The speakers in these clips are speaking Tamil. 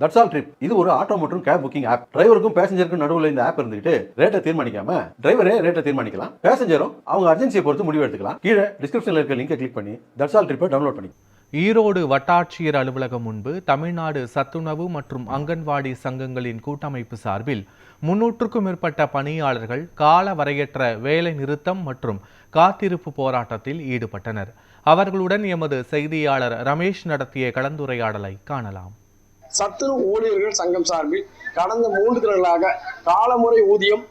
தட்ஸ் ஆல் ட்ரிப் இது ஒரு ஆட்டோ மற்றும் கேப் புக்கிங் ஆப் டிரைவருக்கும் பேசஞ்சருக்கும் நடுவில் இந்த ஆப் இருந்துட்டு ரேட்டை தீர்மானிக்காம டிரைவரே ரேட்டை தீர்மானிக்கலாம். பேசஞ்சரும் அவங்க அர்ஜென்சியை பொறுத்து முடிவு எடுத்துக்கலாம். கீழே டிஸ்கிரிப்ஷனில் இருக்க லிங்கை கிளிக் பண்ணி தட்ஸ் ஆல் ட்ரிப்பை டவுன்லோட் பண்ணி. ஈரோடு வட்டாட்சியர் அலுவலகம் முன்பு தமிழ்நாடு சத்துணவு மற்றும் அங்கன்வாடி சங்கங்களின் கூட்டமைப்பு சார்பில் முன்னூற்றுக்கும் மேற்பட்ட பணியாளர்கள் கால வரையற்ற வேலை நிறுத்தம் மற்றும் காத்திருப்பு போராட்டத்தில் ஈடுபட்டனர். அவர்களுடன் எமது செய்தியாளர் ரமேஷ் நடத்திய கலந்துரையாடலை காணலாம். சத்துரு ஊழியர்கள் சங்கம் சார்பில் கடந்த மூன்று தினங்களாக காலமுறை ஊதியம்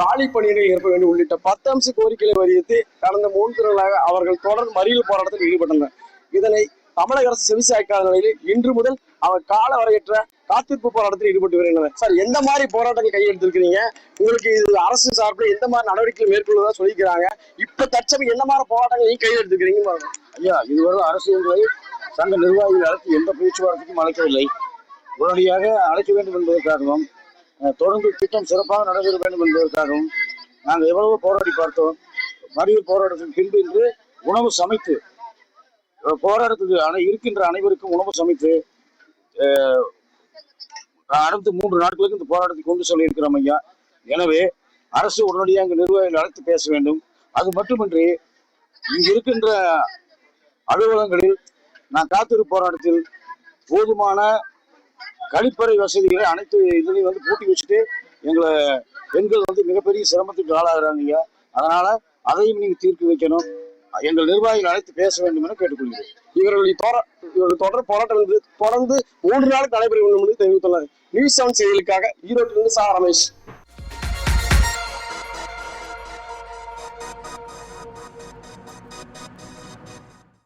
காலி பணியிடங்கள் ஏற்ப வேண்டும் உள்ளிட்ட பத்து அம்ச கோரிக்கைகளை வலியுறுத்தி கடந்த மூன்று தினங்களாக அவர்கள் தொடர் மறியல் போராட்டத்தில் ஈடுபட்டனர். இதனை தமிழக அரசு செவிசாய்க்காத நிலையில் இன்று முதல் அவர் கால வரையற்ற காத்திருப்பு போராட்டத்தில் ஈடுபட்டு வருகின்றனர். சார் எந்த மாதிரி போராட்டங்கள் கையெழுத்திருக்கிறீங்க? உங்களுக்கு இது அரசு சார்பில் எந்த மாதிரி நடவடிக்கைகள் மேற்கொள்வதா சொல்லிக்கிறாங்க இப்ப தற்சமயம் என்ன மாதிரி போராட்டங்கள் நீங்க கையெடுத்துக்கிறீங்க ஐயா இதுவரை அரசு சங்க நிர்வாகிகள் அழைத்து எந்த பேச்சுவார்த்தைக்கும் அழைக்கவில்லை. உடனடியாக அழைக்க வேண்டும் என்பதற்காகவும் தொடர்ந்து திட்டம் சிறப்பாக நடைபெற வேண்டும் என்பதற்காகவும் நாங்கள் எவ்வளவோ போராடி பார்த்தோம். மறியல் போராட்டத்தின் பின்பு இன்று உணவு சமைத்து போராட்டத்துக்கு அனை இருக்கின்ற அனைவருக்கும் உணவு சமைத்து அஹ், அடுத்த மூன்று நாட்களுக்கு இந்த போராட்டத்தை கொண்டு சொல்ல இருக்கிறோம் ஐயா. எனவே அரசு உடனடியாக அங்கு நிர்வாகிகள் அழைத்து பேச வேண்டும். அது மட்டுமின்றி இங்கு இருக்கின்ற அலுவலகங்களில் நான் காத்திருப்பு போராட்டத்தில் போதுமான கழிப்பறை வசதிகளை அனைத்து இதுலையும் வந்து பூட்டி வச்சுட்டு எங்களை பெண்கள் வந்து மிகப்பெரிய சிரமத்துக்கு ஆளாகிறாங்க ஐயா. அதனால அதையும் நீங்க தீர்த்து வைக்கணும். எங்கள் நிர்வாகிகள் அழைத்து பேச வேண்டும் என கேட்டுக்கொள்கிறேன். இவர்களுடைய தோர இவர்கள் தொடர் போராட்டம் வந்து தொடர்ந்து மூன்று நாள் நடைபெற வேண்டும் என்று தெரிவித்துள்ளனர் நியூஸ் செவன் செய்திகளுக்காக ஈரோட்டிலிருந்து சா. ரமேஷ்.